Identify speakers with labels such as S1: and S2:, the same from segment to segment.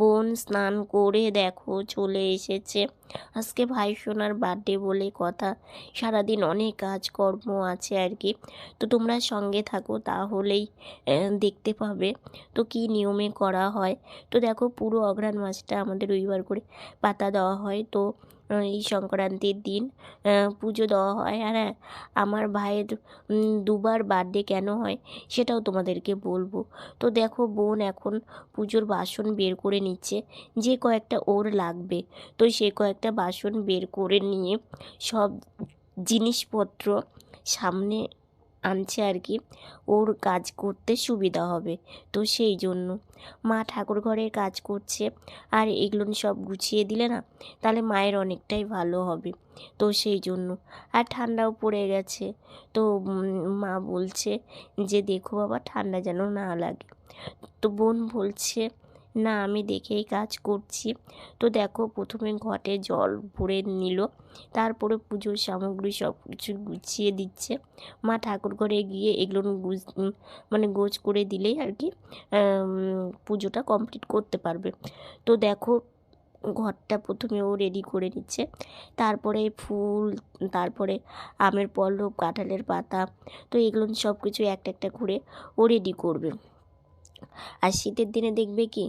S1: বোন স্নান করে দেখো চলে এসেছে। আজকে ভাই সোনার বার্থডে বলে কথা। সারাদিন অনেক কাজকর্ম আছে আর কি। তো তোমরা সঙ্গে থাকো, তাহলেই দেখতে পাবে তো কি নিয়মে করা হয়। তো দেখো পুরো অঘ্রাণ মাছটা আমাদের রবিবার করে পাতা দেওয়া হয়। তো এই সংক্রান্তির দিন পুজো দেওয়া হয়। আর হ্যাঁ আমার ভাইয়ের দুবার বার্থডে কেন হয় সেটাও তোমাদেরকে বলব। তো দেখো, বোন এখন পুজোর বাসন বের করে নিচ্ছে। যে কয়েকটা ওর লাগবে, তো সে কয়েকটা বাসন বের করে নিয়ে সব জিনিসপত্র সামনে আনছে আর কি। ওর কাজ করতে সুবিধা হবে, তো সেই জন্য। মা ঠাকুর ঘরের কাজ করছে আর এগুলো সব গুছিয়ে দিলে না, তাহলে মায়ের অনেকটাই ভালো হবে, তো সেই জন্য। আর ঠান্ডাও পড়ে গেছে, তো মা বলছে যে, দেখো বাবা, ঠান্ডা যেন না লাগে। তো বোন বলছে না আমি দেখেই কাজ করছি। তো দেখো প্রথমে ঘটে জল ভরে নিল তারপরে পুজোর সামগ্রী সব কিছু গুছিয়ে দিচ্ছে। মা ঠাকুর ঘরে গিয়ে এগুলো উম, মানে গোছ করে দিলেই আর কি পুজোটা কমপ্লিট করতে পারবে। তো দেখো ঘরটা প্রথমে ও রেডি করে নিচ্ছে তারপরে ফুল তারপরে আমের পল্লব কাঁঠালের পাতা তো এগুলো সব কিছু একটা একটা করে ও রেডি করবে। আর শীতের দিনে দেখবে কি?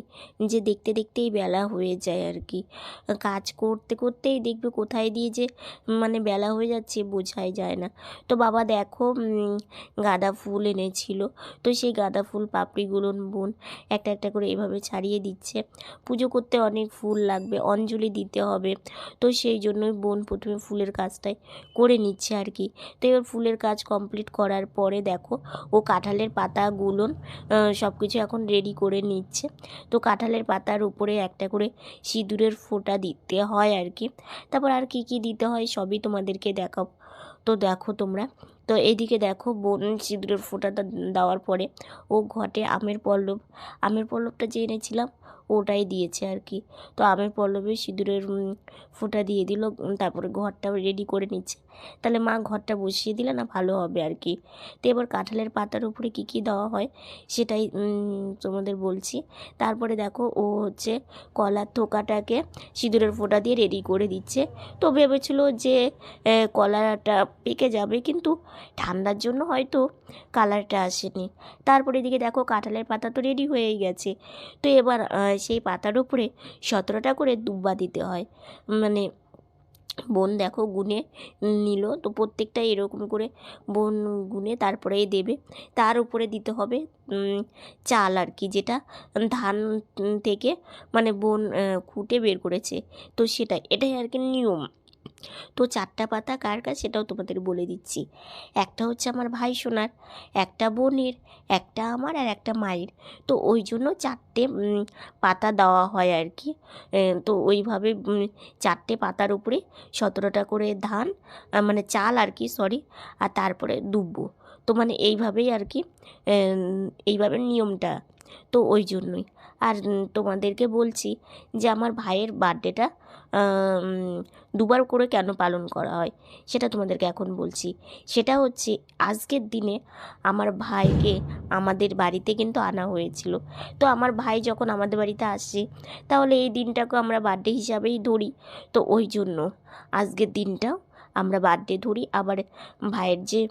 S1: যে দেখতে দেখতেই বেলা হয়ে যায় আর কি। কাজ করতে করতেই দেখবে কোথায় দিয়ে যে মানে বেলা হয়ে যাচ্ছে বোঝাই যায় না। তো বাবা দেখো গাঁদা ফুল এনেছিল। তো সেই গাঁদা ফুল, পাপড়িগুলো বোন একটা একটা করে এভাবে ছাড়িয়ে দিচ্ছে। পুজো করতে অনেক ফুল লাগবে, অঞ্জলি দিতে হবে। তো সেই জন্যই বোন প্রথমে ফুলের কাজটাই করে নিচ্ছে আর কি। তো এবার ফুলের কাজ কমপ্লিট করার পরে দেখো, ও কাঁঠালের পাতাগুলো সব কিছু এখন রেডি করে নিচ্ছে। তো কাঁঠালের পাতার উপরে একটা করে সিঁদুরের ফোঁটা দিতে হয় আর কি। তারপর আর কি কি দিতে হয় সবই তোমাদেরকে দেখাবো। তো দেখো তোমরা। তো এদিকে দেখো বোন সিঁদুরের ফোঁটাটা দেওয়ার পরে ও ঘটে আমের পল্লব। আমের পল্লবটা যে এনেছিলাম ওটাই দিয়েছে আর কি। তো আমের পল্লবে সিঁদুরের ফোঁটা দিয়ে দিল তারপরে ঘরটা রেডি করে নিচ্ছে। তাহলে মা ঘরটা বসিয়ে দিলে না ভালো হবে আর কি। তো এবার কাঁঠালের পাতার উপরে কী কী দেওয়া হয় সেটাই তোমাদের বলছি। তারপরে দেখো ও হচ্ছে কলার থোকাটাকে সিঁদুরের ফোঁটা দিয়ে রেডি করে দিচ্ছে। তো ভেবেছিল যে কলাটা পেকে যাবে কিন্তু ঠান্ডার জন্য হয়তো কালারটা আসেনি। তারপরে এদিকে দেখো কাঁঠালের পাতা তো রেডি হয়েই গেছে। তো এবার আহ, সেই পাতার উপরে সতেরোটা করে দুব্বা দিতে হয়। মানে বোন দেখো গুনে নিল তো প্রত্যেকটা এরকম করে বোন গুনে তারপরেই দেবে। তার উপরে দিতে হবে চাল আর কি যেটা ধান থেকে মানে বোন খুঁটে বের করেছে। তো সেটাই এটাই আর কি নিয়ম। তো চারটা পাতা কার কাছে সেটাও তোমাদের বলে দিচ্ছি। একটা হচ্ছে আমার ভাই সোনার, একটা বোনের, একটা আমার আর একটা মায়ের। তো ওই জন্য চারটে পাতা দেওয়া হয় আর কি। তো ওইভাবে চারটে পাতার উপরে সতেরোটা করে ধান মানে চাল আর কি সরি আর তারপরে দুব্বো। তো মানে এইভাবেই আর কি এইভাবে নিয়মটা। তো ওই জন্যই। আর তোমাদেরকে বলছি যে আমার ভাইয়ের বার্থডেটা দুবার করে কেন পালন করা হয় সেটা তোমাদেরকে এখন বলছি। সেটা হচ্ছে আজকের দিনে আমার ভাইকে আমাদের বাড়িতে কিন্তু আনা হয়েছিল। তো আমার ভাই যখন আমাদের বাড়িতে আসে, তাহলে এই দিনটাকে আমরা বার্থডে হিসাবেই ধরি। তো ওই জন্য আজকের দিনটাও আমরা বার্থডে ধরি। আবার ভাইয়ের যে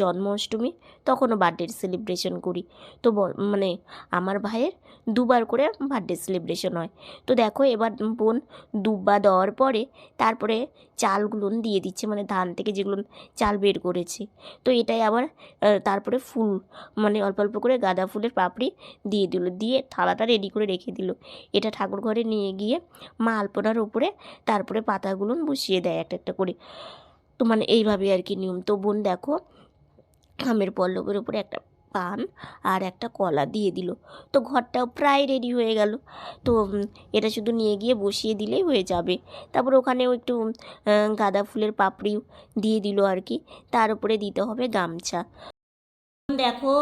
S1: জন্মাষ্টমী, তখনও বার্থডে সেলিব্রেশন করি। তো মানে আমার ভাইয়ের দুবার করে বার্থডে সেলিব্রেশন হয়। তো দেখো এবার বোন দুব্বা দেওয়ার পরে তারপরে চালগুলো দিয়ে দিচ্ছে মানে ধান থেকে যেগুলো চাল বের করেছে। তো এটাই আবার তারপরে ফুল মানে অল্প অল্প করে গাঁদা ফুলের পাপড়ি দিয়ে দিল, দিয়ে থালাটা রেডি করে রেখে দিল। এটা ঠাকুর ঘরে নিয়ে গিয়ে মা আলপনার উপরে তারপরে পাতাগুলো বসিয়ে দেয় একটা একটা করে। তো মানে এইভাবে আর কি নিয়ম। তো বোন দেখো আমের পল্লবের উপরে একটা পান আর একটা কলা দিয়ে দিল। তো ঘরটাও প্রায় রেডি হয়ে গেল। তো এটা শুধু নিয়ে গিয়ে বসিয়ে দিলেই হয়ে যাবে। তারপর ওখানেও একটু গাঁদা ফুলের পাপড়িও দিয়ে দিল আর কি তার উপরে দিতে হবে গামছা। দেখো,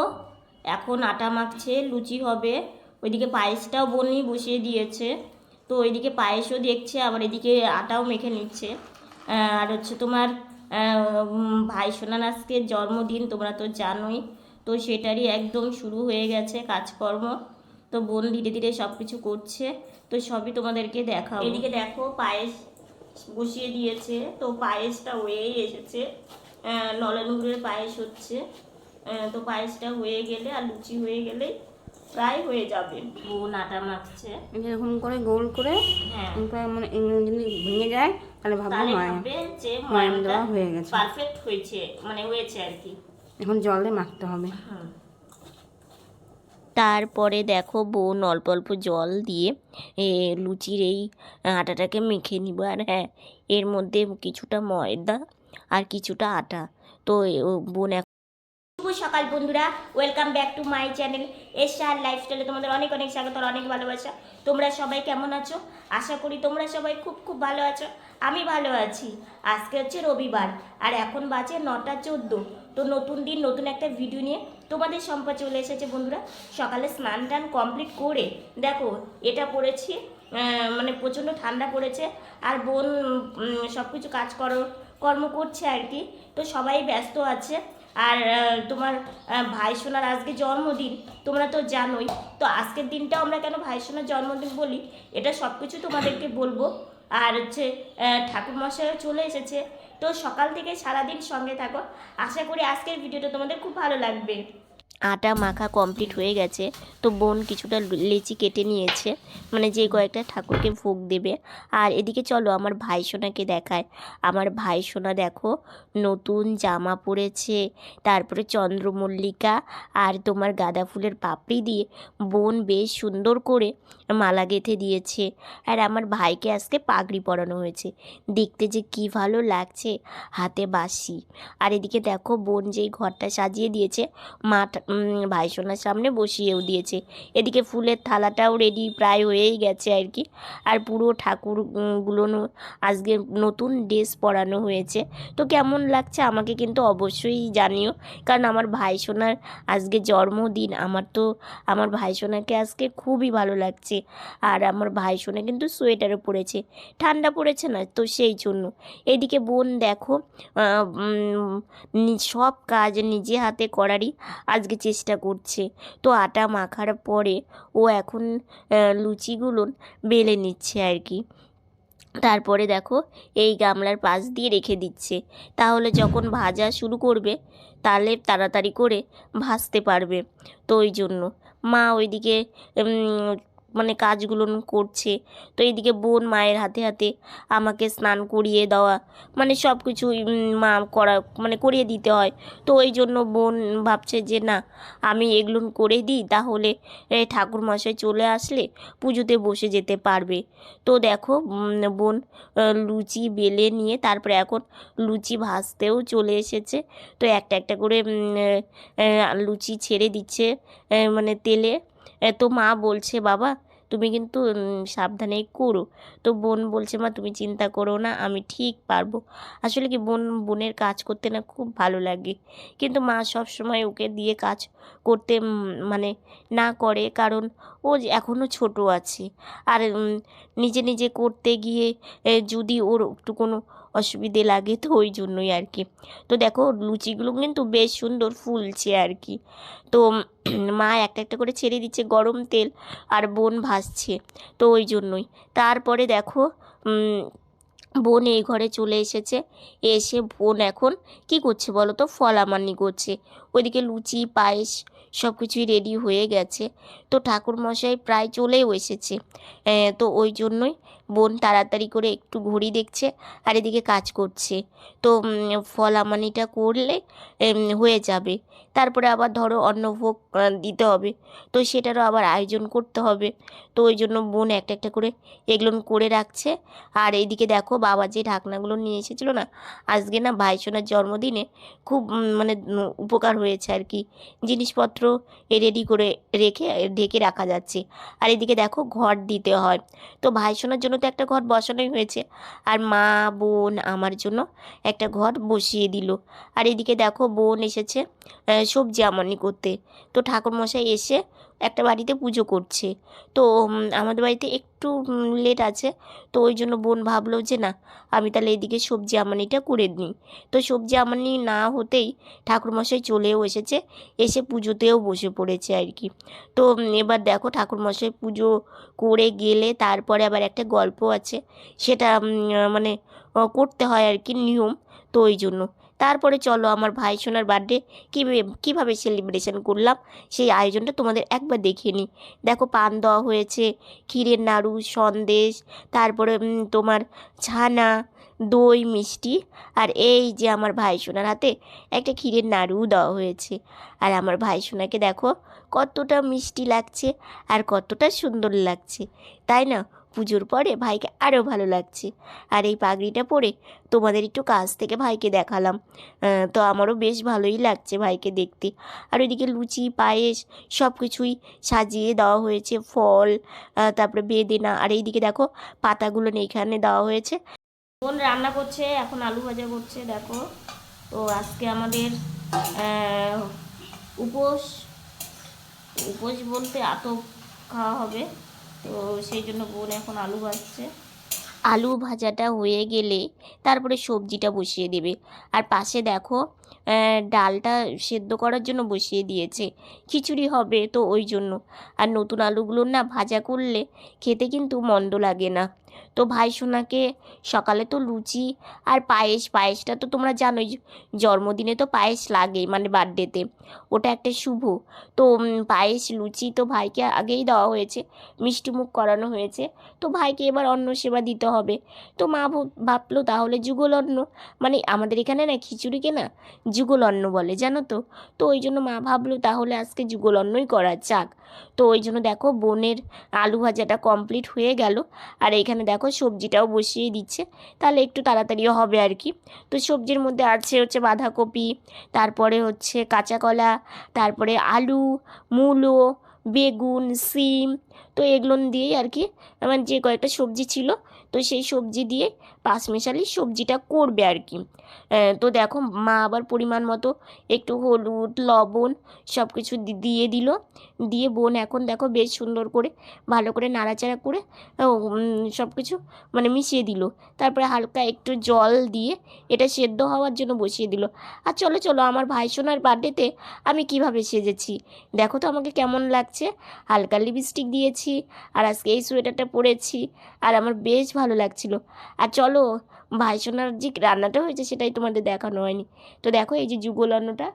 S1: এখন আটা মাখছে, লুচি হবে। ওইদিকে পায়েসটাও বনি বসিয়ে দিয়েছে। তো ওইদিকে পায়েসও দেখছে, আবার এদিকে আটাও মেখে নিচ্ছে। আর হচ্ছে তোমার ভাই সোনার আজকে জন্মদিন তোমরা তো জানোই। তো সেটারই একদম শুরু হয়ে গেছে কাজকর্ম। তো বোন ধীরে ধীরে সব কিছু করছে। তো সবই তোমাদেরকে দেখাবো। এদিকে দেখো পায়েস বসিয়ে দিয়েছে। তো পায়েসটা হয়েই এসেছে। আহ, নলেন গুড়ের পায়েস হচ্ছে। তো পায়েসটা হয়ে গেলে আর লুচি হয়ে গেলে প্রায় হয়ে যাবে। বোন আটা মাখছে।
S2: এরকম করে গোল করে
S1: হ্যাঁ।
S2: মানে ভেঙে যায়। তাহলে ভাববো
S1: তাহলে
S2: ময়াম
S1: যে
S2: ময়াম দেওয়া হয়ে গেছে।
S1: পারফেক্ট হয়েছে মানে হয়েছে আর কি।
S2: এখন জলে দিয়ে মাখতে হবে।
S1: তারপরে দেখো বোন অল্প অল্প জল দিয়ে এ, লুচির এই আটাটাকে মেখে নিব। আর হ্যাঁ এর মধ্যে কিছুটা ময়দা আর কিছুটা আটা। তো ও বোন শুভ সকাল বন্ধুরা। Welcome back to my channel SR লাইফস্টাইলে তোমাদের অনেক অনেক স্বাগত অনেক ভালোবাসা। তোমরা সবাই কেমন আছো? আশা করি তোমরা সবাই খুব খুব ভালো আছো। আমি ভালো আছি। আজকে হচ্ছে রবিবার, আর এখন বাজে নটা চোদ্দ। তো নতুন দিন, নতুন একটা ভিডিও নিয়ে তোমাদের সম্পা চলে এসেছে বন্ধুরা। সকালে স্নান টান কমপ্লিট করে, দেখো, এটা পড়েছি মানে প্রচণ্ড ঠান্ডা পড়েছে, আর বোন সব কিছু কাজ করো কর্ম করছে আর কি। তো সবাই ব্যস্ত আছে। আর তোমার ভাইসোনার ভাই সোনার আজকে জন্মদিন, তোমরা তো জানোই। তো আজকের দিনটাও আমরা কেন ভাইসোনার জন্মদিন বলি? এটা সব কিছু তোমাদেরকে বলব। আর হচ্ছে ঠাকুরমশাইও চলে এসেছে। তো সকাল থেকে সারাদিন সঙ্গে থাকো। আশা করি আজকের ভিডিওটা তোমাদের খুব ভালো লাগবে। আটা মাখা কমপ্লিট হয়ে গেছে। তো বোন কিছুটা লেচি কেটে নিয়েছে। মানে যে কয়েকটা ঠাকুরকে ভোগ দেবে। আর এদিকে চলো, আমার ভাই সোনাকে দেখায়। আমার ভাই সোনা দেখো, নতুন জামা পরেছে, তারপরে চন্দ্রমল্লিকা আর তোমার গাঁদা ফুলের পাপড়ি দিয়ে বোন বেশ সুন্দর করে মালা গেঁথে দিয়েছে। আর আমার ভাইকে আজকে পাগড়ি পরানো হয়েছে। দেখতে যে কি ভালো লাগছে, হাতে বাসি আর এদিকে দেখো, বোন যেই ঘরটা সাজিয়ে দিয়েছে মা ঠা- উম, ভাই সোনার সামনে বসিয়েও দিয়েছে। এদিকে ফুলের থালাটাও রেডি প্রায় হয়েই গেছে আর কি। আর পুরো ঠাকুরগুলো আজকে নতুন ড্রেস পরানো হয়েছে। তো কেমন লাগছে আমাকে কিন্তু অবশ্যই জানিও। কারণ আমার ভাই সোনার আজকে জন্মদিন আমার তো আমার ভাই সোনাকে আজকে খুবই ভালো লাগছে। আর আমার ভাই সোনা কিন্তু সোয়েটারও পরেছে। ঠান্ডা পড়েছে না তো সেই জন্য। এদিকে বোন দেখো সব কাজ নিজে হাতে করারই। আজকে চেষ্টা করছে। তো আটা মাখার পরে ও এখন লুচিগুলো বেলে নিচ্ছে আর কি। তারপরে দেখো এই গামলার পাশ দিয়ে রেখে দিচ্ছে। তাহলে যখন ভাজা শুরু করবে, তাহলে তাড়াতাড়ি করে ভাজতে পারবে। তো ওই জন্য। মা ওইদিকে মানে কাজগুলো করছে। তো এইদিকে বোন মায়ের হাতে হাতে আমাকে স্নান করিয়ে দেওয়া মানে সব কিছু মা করা মানে করিয়ে দিতে হয়। তো ওই জন্য বোন ভাবছে যে না, আমি এগুলো করে দিই, তাহলে ঠাকুরমশাই চলে আসলে পুজোতে বসে যেতে পারবে। তো দেখো বোন লুচি বেলে নিয়ে তারপরে এখন লুচি ভাজতেও চলে এসেছে। তো একটা একটা করে লুচি ছেড়ে দিচ্ছে মানে তেলে। তো মা বলছে, বাবা, তুমি কিন্তু সাবধানে করো। তো বোন বলছে, মা, তুমি চিন্তা করো না, আমি ঠিক পারব। আসলে কি বোন, বোনের কাজ করতে না খুব ভালো লাগে। কিন্তু মা সব সময় ওকে দিয়ে কাজ করতে মানে না করে। কারণ ও এখনও ছোট আছে। আর নিজে নিজে করতে গিয়ে যদি ওর একটু কোনো অসুবিধে লাগে, তো ওই জন্যই আর কি। তো দেখো, লুচিগুলো কিন্তু বেশ সুন্দর ফুলছে আর কি। তো মা একটা একটা করে ছেড়ে দিচ্ছে গরম তেল আর বোন ভাসছে তো ওই জন্যই। তারপরে দেখো বোন এই ঘরে চলে এসেছে। এসে বোন এখন কি করছে বলো তো? ফল ফলামানি করছে। ওইদিকে লুচি, পায়েস সব কিছুই রেডি হয়ে গেছে। তো ঠাকুরমশাই প্রায় চলেও এসেছে। তো ওই জন্যই বোন তাড়াতাড়ি করে একটু ঘড়ি দেখছে আর এদিকে কাজ করছে। তো ফল আমানিটা করলে হয়ে যাবে। তারপরে আবার ধরো অন্নভোগ দিতে হবে। তো সেটারও আবার আয়োজন করতে হবে। তো ওই জন্য বোন একটা একটা করে এগুলো করে রাখছে। আর এইদিকে দেখো বাবা যে ঢাকনাগুলো নিয়ে এসেছিল না, আজকে না ভাইসোনার জন্মদিনে খুব মানে উপকার হয়েছে আর কি। জিনিসপত্র রেডি করে রেখে, ঢেকে রাখা যাচ্ছে। আর এদিকে দেখো ঘর দিতে হয়। তো ভাইসোনার জন্য তো একটা ঘর বসানোই হয়েছে। আর মা, বোন আমার জন্য একটা ঘর বসিয়ে দিল। আর এদিকে দেখো বোন এসেছে সবজি আমানি করতে। তো ঠাকুরমশাই এসে একটা বাড়িতে পুজো করছে। তো আমাদের বাড়িতে একটু লেট আছে। তো ওই জন্য বোন ভাবলো যে না, আমি তাহলে এদিকে সবজি আমানিটা করে নিই। তো সবজি আমানি না হতেই ঠাকুরমশাই চলেও এসেছে, এসে পুজোতেও বসে পড়েছে আর কি। তো এবার দেখো ঠাকুরমশাই পুজো করে গেলে তারপরে আবার একটা গল্প আছে। সেটা মানে করতে হয় আর কি নিয়ম। তো ওই জন্য। তারপরে চলো আমার ভাই সোনার বার্থডে কীভাবে কীভাবে সেলিব্রেশন করলাম? সেই আয়োজনটা তোমাদের একবার দেখিয়ে নিই। দেখো পান দেওয়া হয়েছে, ক্ষীরের নাড়ু, সন্দেশ, তারপরে তোমার ছানা, দই, মিষ্টি, আর এই যে আমার ভাই সোনার হাতে একটা ক্ষীরের নাড়ুও দেওয়া হয়েছে। আর আমার ভাই সোনাকে দেখো কতটা মিষ্টি লাগছে আর কতটা সুন্দর লাগছে, তাই না? পুজোর পরে ভাইকে আরও ভালো লাগছে। আর এই পাগড়িটা পরে তোমাদের একটু কাছ থেকে ভাইকে দেখালাম। তো আমারও বেশ ভালোই লাগছে ভাইকে দেখতে। আর ওইদিকে লুচি, পায়েস সব কিছুই সাজিয়ে দেওয়া হয়েছে, ফল তারপরে বেদেনা। আর এইদিকে দেখো, পাতাগুলো এখানে দেওয়া হয়েছে। বোন রান্না করছে, এখন আলু ভাজা করছে, দেখো। তো আজকে আমাদের উপোস। উপোস বলতে আতপ খাওয়া হবে। তো সেই জন্য বোন এখন আলু ভাজছে। আলু ভাজাটা হয়ে গেলে তারপরে সবজিটা বসিয়ে দেবে। আর পাশে দেখো ডালটা সেদ্ধ করার জন্য বসিয়ে দিয়েছে। খিচুড়ি হবে তো ওই জন্য। আর নতুন আলুগুলো না ভাজা করলে খেতে কিন্তু মন্দ লাগে না। তো ভাই সোনাকে সকালে তো লুচি আর পায়েস, পায়েসটা তো তোমরা জানোই জন্মদিনে তো পায়েস লাগেই মানে বার্থডেতে। ওটা একটা শুভ। তো পায়েস, লুচি তো ভাইকে আগেই দেওয়া হয়েছে, মিষ্টি মুখ করানো হয়েছে। তো ভাইকে এবার অন্ন সেবা দিতে হবে। তো মা ভাবলো তাহলে যুগল অন্ন মানে আমাদের এখানে না খিচুড়িকে না যুগল অন্ন বলে, জানো তো? তো ওই জন্য মা ভাবলো তাহলে আজকে যুগল অন্নই করা যাক। তো ওই জন্য দেখো বোনের আলু ভাজাটা কমপ্লিট হয়ে গেল। আর এইখানে দেখো সবজিটাও বসিয়ে দিচ্ছে, তাহলে একটু তাড়াতাড়িও হবে আর কি। তো সবজির মধ্যে আছে হচ্ছে বাঁধাকপি, তারপরে হচ্ছে কাঁচা কলা, তারপরে আলু, মূলো, বেগুন, সিম তো এগুলো দিয়েই আর কি আমার যে কয়েকটা সবজি ছিল, তো সেই সবজি দিয়ে পাঁচ মেশালি সবজিটা করবে আর কি। তো দেখো মা আবার পরিমাণ মতো একটু হলুদ, লবণ সব কিছু দিয়ে দিল। দিয়ে বোন এখন দেখো বেশ সুন্দর করে, ভালো করে নাড়াচাড়া করে সব কিছু মানে মিশিয়ে দিল। তারপরে হালকা একটু জল দিয়ে এটা সেদ্ধ হওয়ার জন্য বসিয়ে দিল। আর চলো চলো আমার ভাই সোনার বার্থডেতে আমি কীভাবে সেজেছি। দেখো তো আমাকে কেমন লাগছে। হালকা লিপস্টিক দিয়েছি, আর আজকে এই সোয়েটারটা পরেছি, আর আমার বেশ ভালো লাগছিল। আর চলো, ভাই সোনার যে রান্নাটা হয়েছে সেটাই তোমাদের দেখানো হয়নি। তো দেখো এই যে যুগল অন্নটা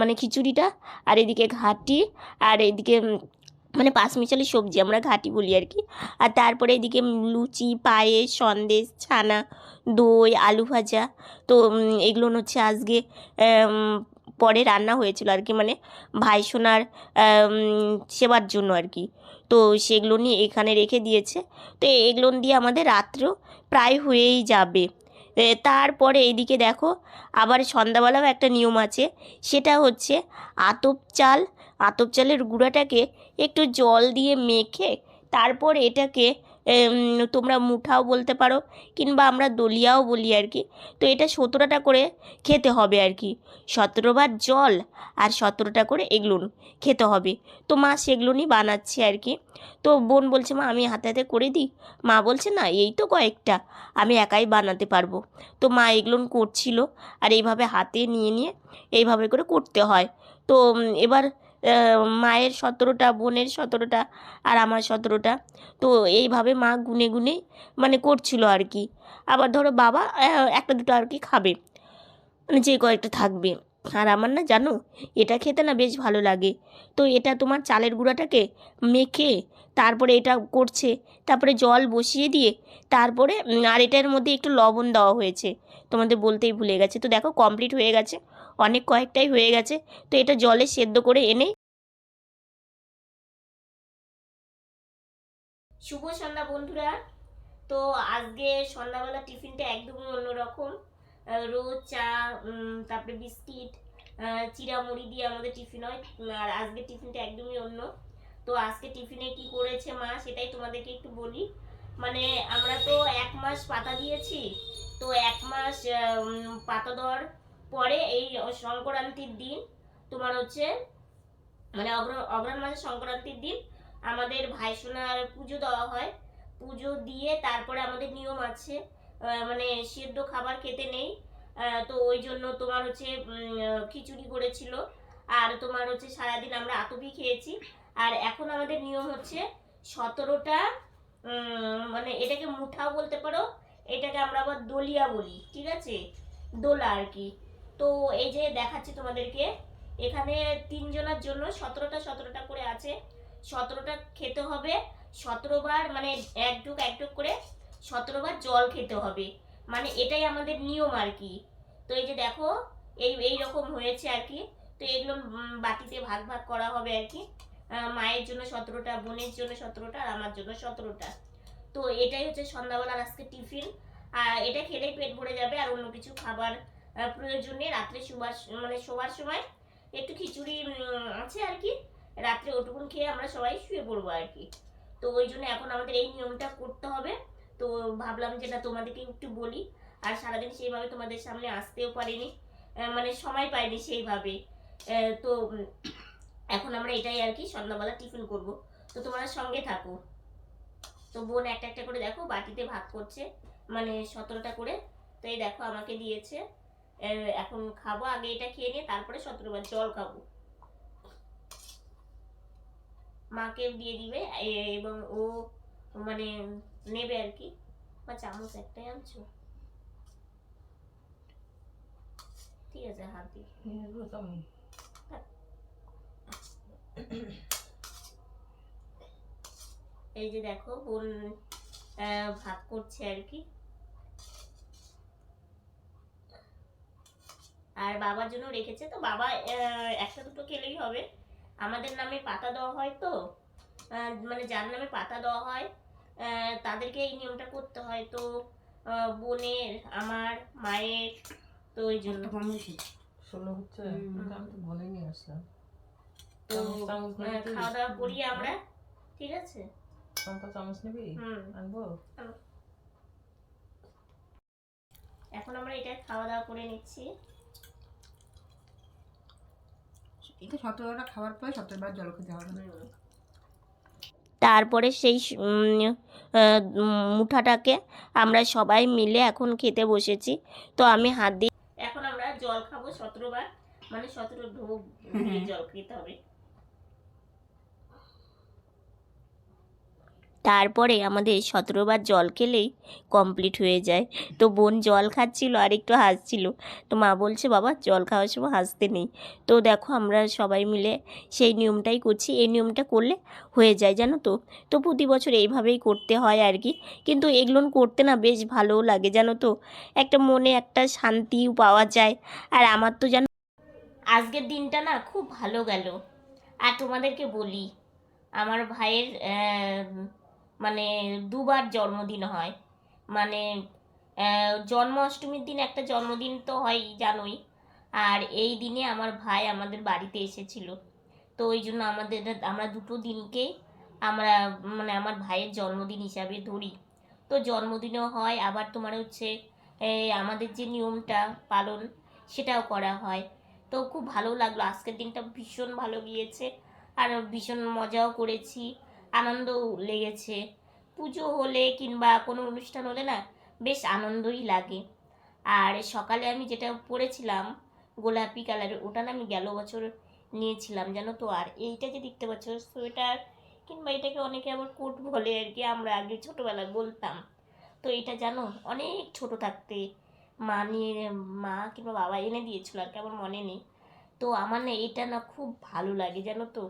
S1: মানে খিচুড়িটা, আর এদিকে ঘাটি, আর এদিকে মানে পাঁচমিশালি সবজি, আমরা ঘাটি বলি আর কি। আর তারপরে এদিকে লুচি, পায়েস, সন্দেশ, ছানা, দই, আলু ভাজা। তো এগুলো হচ্ছে আজকে পরে রান্না হয়েছিল আর কি মানে ভাই সোনার সেবার জন্য আর কি। তো সেগুলো নিয়ে এখানে রেখে দিয়েছে। তো এগুলো দিয়ে আমাদের রাত্রেও প্রায় হয়েই যাবে। তারপরে এইদিকে দেখো আবার সন্ধ্যাবেলাও একটা নিয়ম আছে। সেটা হচ্ছে আতপ চাল, আতপ চালের গুঁড়াটাকে একটু জল দিয়ে মেখে তারপর এটাকে তোমরা মুঠাও বলতে পারো কিংবা আমরা দলিয়াও বলি আর কি। তো এটা সতেরোটা করে খেতে হবে আর কি। সতেরোবার জল আর সতেরোটা করে এগলুন খেতে হবে। তো মা সেগুলোনই বানাচ্ছে আর কি। তো বোন বলছে, মা, আমি হাতে হাতে করে দিই। মা বলছে, না, এই তো কয়েকটা, আমি একাই বানাতে পারব। তো মা এগুলো করছিল আর এইভাবে হাতে নিয়ে নিয়ে এইভাবে করে করতে হয়। তো এবার মায়ের সতেরোটা, বোনের সতেরোটা আর আমার সতেরোটা। তো এইভাবে মা গুনে গুনে মানে করছিল আর কি। আবার ধরো বাবা একটা দুটো আর কি খাবে। মানে যে কয়েকটা থাকবে। আর আমার না জানো, এটা খেতে না বেশ ভালো লাগে। তো এটা তোমার চালের গুঁড়াটাকে মেখে তারপরে এটা করছে। তারপরে জল বসিয়ে দিয়ে তারপরে আর এটার মধ্যে একটু লবণ দেওয়া হয়েছে। তোমাদের বলতেই ভুলে গেছে। তো দেখো কমপ্লিট হয়ে গেছে। অনেক কয়েকটাই হয়ে গেছে তো এটা জলে সেদ্ধ করে এনে শুভ সন্ধ্যা বন্ধুরা। তো আজকে সন্ধ্যাবেলা টিফিনটা একদমই অন্যরকম। রোজ চা তারপরে বিস্কিট আহ, চিড়া মুড়ি দিয়ে আমাদের টিফিন হয় আর আজকে টিফিনটা একদমই অন্য। তো আজকে টিফিনে কি করেছে মা সেটাই তোমাদেরকে একটু বলি। মানে আমরা তো এক মাস পাতা দিয়েছি তো এক মাস পাতা দেওয়ার পরে এই সংক্রান্তির দিন তোমার হচ্ছে মানে অগ্র- অগ্রহণ মাসের সংক্রান্তির দিন আমাদের ভাইসোনার পুজো দেওয়া হয়। পুজো দিয়ে তারপরে আমাদের নিয়ম আছে মানে সেদ্ধ খাবার খেতে নেই। তো ওই জন্য তোমার হচ্ছে খিচুড়ি করেছিল। আর তোমার হচ্ছে সারাদিন আমরা আতপি খেয়েছি। আর এখন আমাদের নিয়ম হচ্ছে সতেরোটা মানে এটাকে মুঠাও বলতে পারো, এটাকে আমরা আবার দলিয়া বলি, ঠিক আছে? দোলা আর কি। তো এই যে দেখাচ্ছি তোমাদেরকে, এখানে তিনজনের জন্য সতেরোটা সতেরোটা করে আছে। সতেরোটা খেতে হবে সতেরো বার মানে এক ঢুক এক ঢুক করে সতেরো বার জল খেতে হবে। মানে এটাই আমাদের নিয়ম আর কি। তো এই যে দেখো, এই এই রকম হয়েছে আর কি। তো এগুলো বাটিতে ভাগ ভাগ করা হবে আর কি। মায়ের জন্য সতেরোটা, বোনের জন্য সতেরোটা আর আমার জন্য সতেরোটা। তো এটাই হচ্ছে সন্ধ্যাবেলার আজকে টিফিন। আর এটা খেলেই পেট ভরে যাবে আর অন্য কিছু খাবার প্রয়োজন রাত্রে শোবার মানে শোবার সময় একটু খিচুড়ি আছে আর কি। রাত্রে ওটুকুন খেয়ে আমরা সবাই শুয়ে পড়ব আর কি। তো ওই জন্য এখন আমাদের এই নিয়মটা করতে হবে। তো ভাবলাম যেটা তোমাদেরকে একটু বলি। আর সারাদিন সেইভাবে তোমাদের সামনে আসতেও পারিনি। মানে সময় পাইনি সেইভাবে। তো, এখন আমরা এটাই আর কি সন্ধ্যাবেলা টিফিন করব। তো তোমরা সঙ্গে থাকো। তো বোন একটা একটা করে দেখো, বাটিতে ভাগ করছে মানে সতেরোটা করে। তো এই দেখো, আমাকে দিয়েছে। এখন খাব, আগে এটা খেয়ে নিয়ে তারপরে সতেরো বার জল খাব। মাকে দিয়ে দিবে এবং ও মানে নেবে আর কি। বা চামচ একটাই আনছো। ঠিক আছে, হাত দিয়ে এই যে দেখো, বোন ভাগ করছে আর কি। আর বাবার জন্য রেখেছে। তো বাবা একটা দুটো খেলেই হবে। আমাদের নামে পাতা দেওয়া হয় তো। মানে যার নামে পাতা দেওয়া হয় তাদেরকে এই নিয়মটা করতে হয়। তো বোনের আমার মায়ের তো ওই জন্য।
S3: ষোলো হচ্ছে আমি তো নিয়ে আসলাম।
S1: তো
S3: তুই?
S1: খাওয়া দাওয়া করি আমরা। ঠিক আছে?
S3: শম্পা চামচ নিবি?
S1: হুম।
S3: আনব?
S1: এখন আমরা এটা খাওয়া দাওয়া করে নিচ্ছি।
S2: এটা সতেরোটা খাওয়ার পরে সতেরোবার জল খেতে হবে।
S1: তারপরে সেই মুঠাটাকে আমরা সবাই মিলে এখন খেতে বসেছি। তো আমি হাত দিয়ে এখন আমরা জল খাব সতেরো বার মানে সতেরো ঢোক জল খেতে হবে। তারপরে আমাদের সতেরোবার জল খেলেই কমপ্লিট হয়ে যায়। তো বোন জল খাচ্ছিল আর একটু হাসছিল। তো মা বলছে, বাবা, জল খাওয়ার সময় হাসতে নেই। তো দেখো, আমরা সবাই মিলে সেই নিয়মটাই করছি। এই নিয়মটা করলে হয়ে যায়, জানো তো? তো প্রতি বছর এইভাবেই করতে হয় আর কি। কিন্তু এগুলো করতে না বেশ ভালোও লাগে, জানো তো? একটা মনে একটা শান্তিও পাওয়া যায়। আর আমার তো জানো, আজকের দিনটা না খুব ভালো গেল। আর তোমাদেরকে বলি, আমার ভাইয়ের মানে দুবার জন্মদিন হয়। মানে জন্মাষ্টমীর দিন একটা জন্মদিন তো হয়, জানোই। আর এই দিনে আমার ভাই আমাদের বাড়িতে এসেছিল। তো ওই জন্য আমাদের, আমরা দুটো দিনকেই আমরা মানে আমার ভাইয়ের জন্মদিন হিসাবে ধরি। তো জন্মদিনও হয়, আবার তোমার হচ্ছে আমাদের যে নিয়মটা পালন, সেটাও করা হয়। তো খুব ভালো লাগল, আজকের দিনটা ভীষণ ভালো গিয়েছে। আর ভীষণ মজাও করেছি। আনন্দও লেগেছে। পুজো হলে কিংবা কোনো অনুষ্ঠান হলে না বেশ আনন্দই লাগে। আর সকালে আমি যেটা পরেছিলাম গোলাপি কালারের ওটা না আমি গেল বছর নিয়েছিলাম, জানো তো? আর এইটা যে দেখতে পাচ্ছ, সোয়েটার কিংবা এটাকে অনেকে আবার কোট বলে আর কি, আমরা আগে ছোটোবেলায় বলতাম। তো এটা জানো, অনেক ছোট থাকতে মা নিয়ে, মা কিংবা বাবা এনে দিয়েছিল আর কি, আমার মনে নেই। তো আমার না এটা না খুব ভালো লাগে, জানো তো?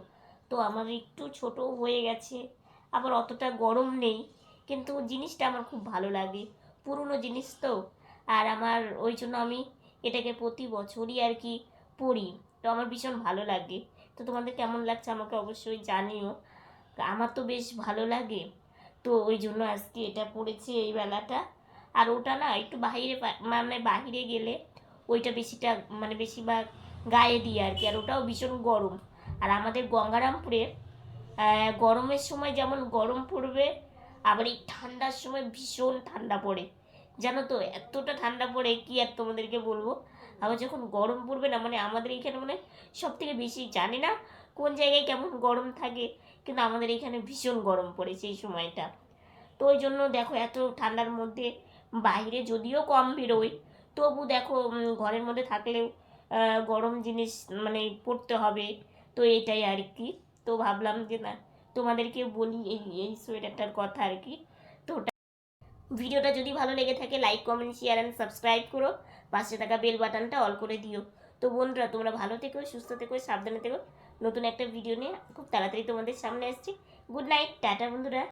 S1: তো আমার একটু ছোট হয়ে গেছে, আবার অতটা গরম নেই, কিন্তু জিনিসটা আমার খুব ভালো লাগে, পুরনো জিনিস তো। আর আমার ওই জন্য আমি এটাকে প্রতি বছরই আর কি পড়ি, তো আমার ভীষণ ভালো লাগে। তো তোমাদের কেমন লাগছে আমাকে অবশ্যই জানিও, আমার তো বেশ ভালো লাগে। তো ওই জন্য আজকে এটা পড়েছি এই বেলাটা। আর ওটা না একটু বাইরে পা- মানে বাহিরে গেলে ওইটা বেশিটা মানে বেশিরভাগ গায়ে দিয়ে আর কি, আর ওটাও ভীষণ গরম। আর আমাদের গঙ্গারামপুরে গরমের সময় যেমন গরম পড়বে, আবার এই ঠান্ডার সময় ভীষণ ঠান্ডা পড়ে। জানো তো, এতটা ঠান্ডা পড়ে, কি আর তোমাদেরকে বলব? আবার যখন গরম পড়বে না মানে আমাদের এখানে মানে সব থেকে বেশি জানি না কোন জায়গায় কেমন গরম থাকে, কিন্তু আমাদের এখানে ভীষণ গরম পড়ে সেই সময়টা। তো ওই জন্য দেখো, এত ঠান্ডার মধ্যে বাইরে যদিও কম বেরোই তবু দেখো ঘরের মধ্যে থাকলেও গরম জিনিস মানে পড়তে হবে। তো এটাই আর কি তো ভাবলাম যে না, তোমাদেরকে বলি এই এই সোয়েটারটার কথা আর কি তো ওটা ভিডিওটা যদি ভালো লেগে থাকে like comment share and subscribe করো। পাশে থাকা বেল বাটনটা অল করে দিও। তো বন্ধুরা, তোমরা ভালো থেকো, সুস্থ থেকো, সাবধানে থেকো। নতুন একটা ভিডিও নিয়ে খুব তাড়াতাড়ি তোমাদের সামনে আসছি। গুড নাইট টাটা বন্ধুরা।